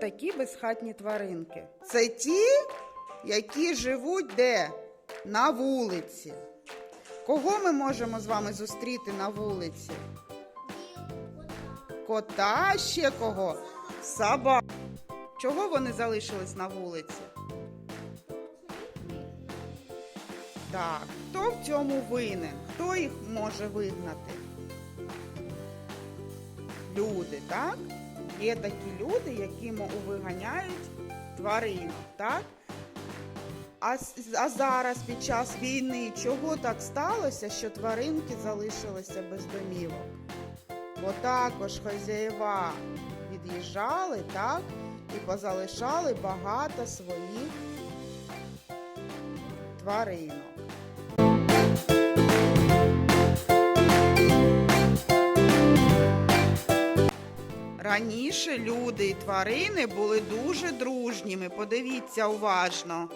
такі безхатні тваринки? Це ті, які живуть де? На вулиці. Кого ми можемо з вами зустріти на вулиці? Кота ще кого? Собак. Чого вони залишились на вулиці? Так, хто в цьому винен? Хто їх може вигнати? Люди, так? Є такі люди, які мо- виганяють тваринок, так? А, а зараз під час війни чого так сталося, що тваринки залишилися без домівок? Бо також хазяєва від'їжджали, так? І позалишали багато своїх тваринок. Раніше люди і тварини були дуже дружніми. Подивіться уважно.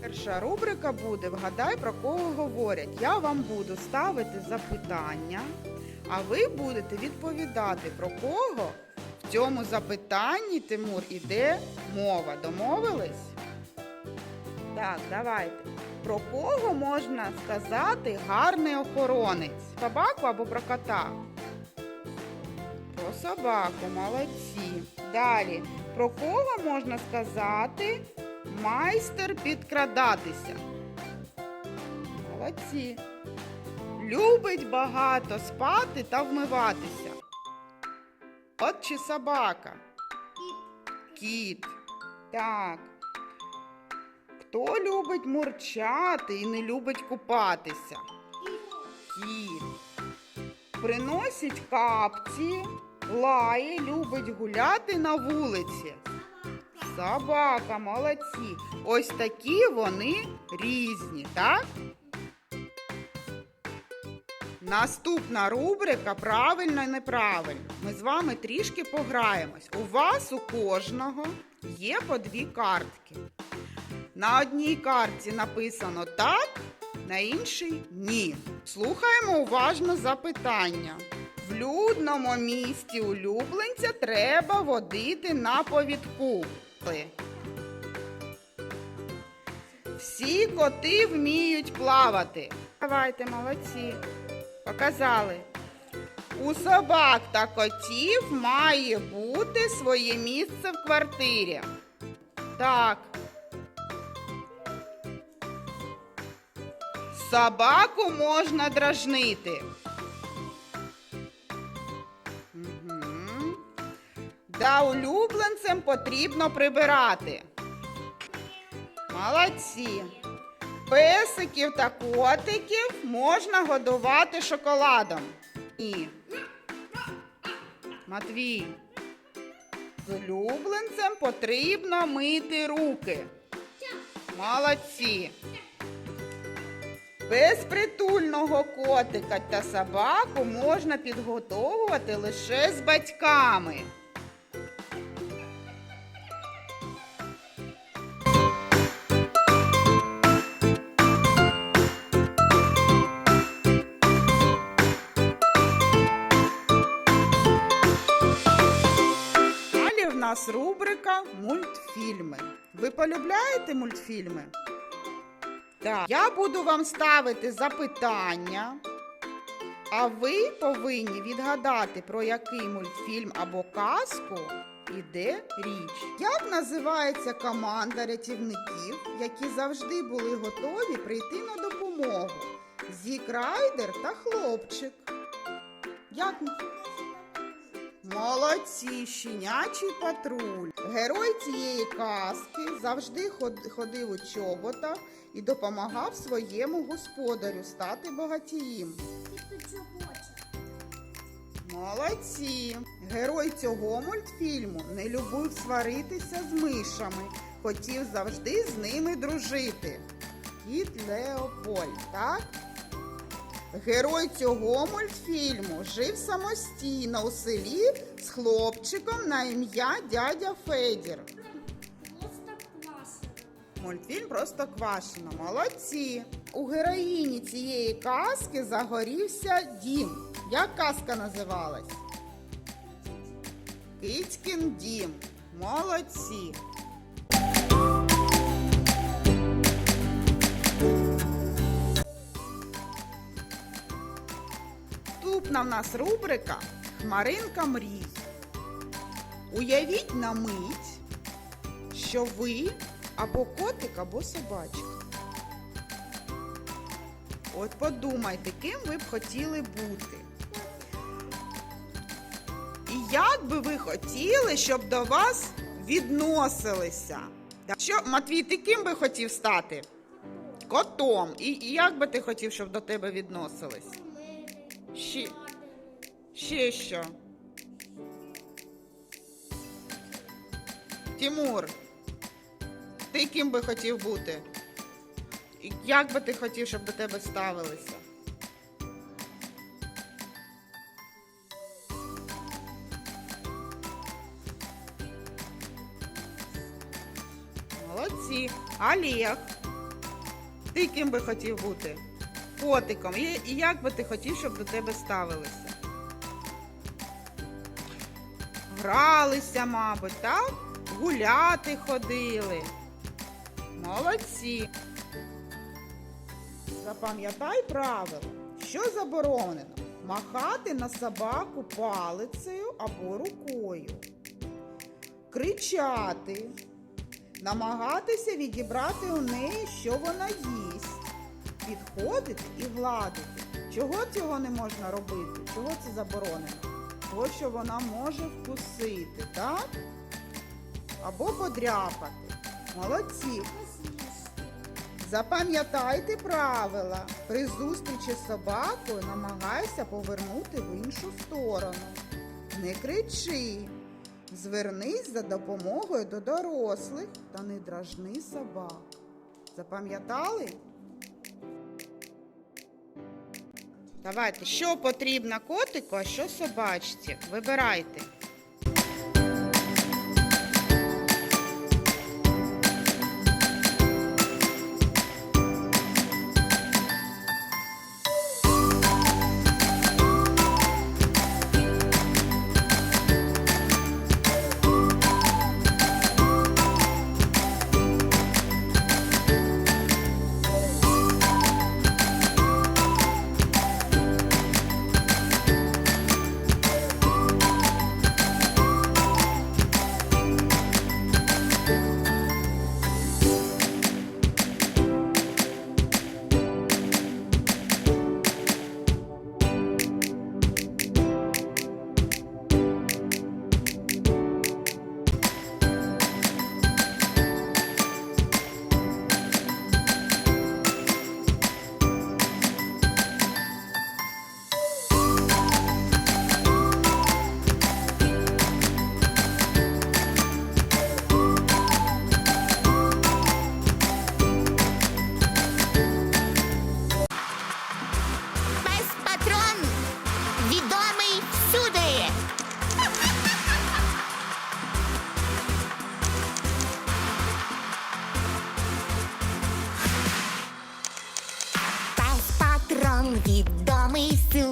Перша рубрика буде Вгадай про кого говорять. Я вам буду ставити запитання, а ви будете відповідати про кого в цьому запитанні, Тимур, іде мова. Домовились? Так, давайте. Про кого можна сказати гарний охоронець? Собаку або про кота? Про собаку, молодці. Далі. Про кого можна сказати майстер підкрадатися? Молодці. Любить багато спати та вмиватися. От чи собака? Кіт. Так. Хто любить мурчати і не любить купатися? Кіт. Приносить капці, лає, любить гуляти на вулиці. Собака, молодці. Ось такі вони різні, так? Наступна рубрика правильно і неправильно. Ми з вами трішки пограємось. У вас у кожного є по дві картки. На одній картці написано так, на іншій ні. Слухаємо уважно запитання. В людному місті улюбленця треба водити на повідку. Всі коти вміють плавати. Давайте, молодці. Показали. У собак та котів має бути своє місце в квартирі. Так. Собаку можна дражнити. Мгм. Да улюбленцем потрібно прибирати. Молодці. Песиків та котиків можна годувати шоколадом. Ні. Матвій. З улюбленцем потрібно мити руки. Молодці. Безпритульного котика та собаку можна підготовувати лише з батьками. Мультфільми. Ви полюбляєте мультфільми? Так. Я буду вам ставити запитання, а ви повинні відгадати, про який мультфільм або казку іде річ. Як називається команда рятівників, які завжди були готові прийти на допомогу? Зік Райдер та хлопчик. Як Молодці, щенячий патруль. Герой цієї казки завжди ходив у чоботах і допомагав своєму господарю стати багатієм. Молодці! Герой цього мультфільму не любив сваритися з мишами, хотів завжди з ними дружити. Кіт Леопольд, так? Герой цього мультфільму жив самостійно у селі з хлопчиком на ім'я дядя Федір. Мультфільм просто квашено. Молодці. У героїні цієї казки загорівся дім. Як казка називалась? Кицькін дім. Молодці. Наступна в нас рубрика Хмаринка мрій. Уявіть на мить, що ви або котик, або собачка. От подумайте, ким ви б хотіли бути. І як би ви хотіли, щоб до вас відносилися? Що, Матвій, ти ким би хотів стати? Котом. І, і як би ти хотів, щоб до тебе відносились? Ще, ще що? Тимур, ти ким би хотів бути? Як би ти хотів, щоб до тебе ставилися? Молодці. Олег, ти ким би хотів бути? Котиком. І, як би ти хотів, щоб до тебе ставилися? Гралися, мабуть, так? Гуляти ходили. Молодці. Запам'ятай правило, що заборонено махати на собаку палицею або рукою, кричати, намагатися відібрати у неї, що вона їсть, підходити і гладити. Чого цього не можна робити? Чого це заборонено? Того, що вона може вкусити, так? Або подряпати. Молодці. Запам'ятайте правила. При зустрічі з собакою намагайся повернути в іншу сторону. Не кричи. Звернись за допомогою до дорослих та не дражни собак. Запам'ятали? Давайте, що потрібно котику, а що собачці? Вибирайте. isso.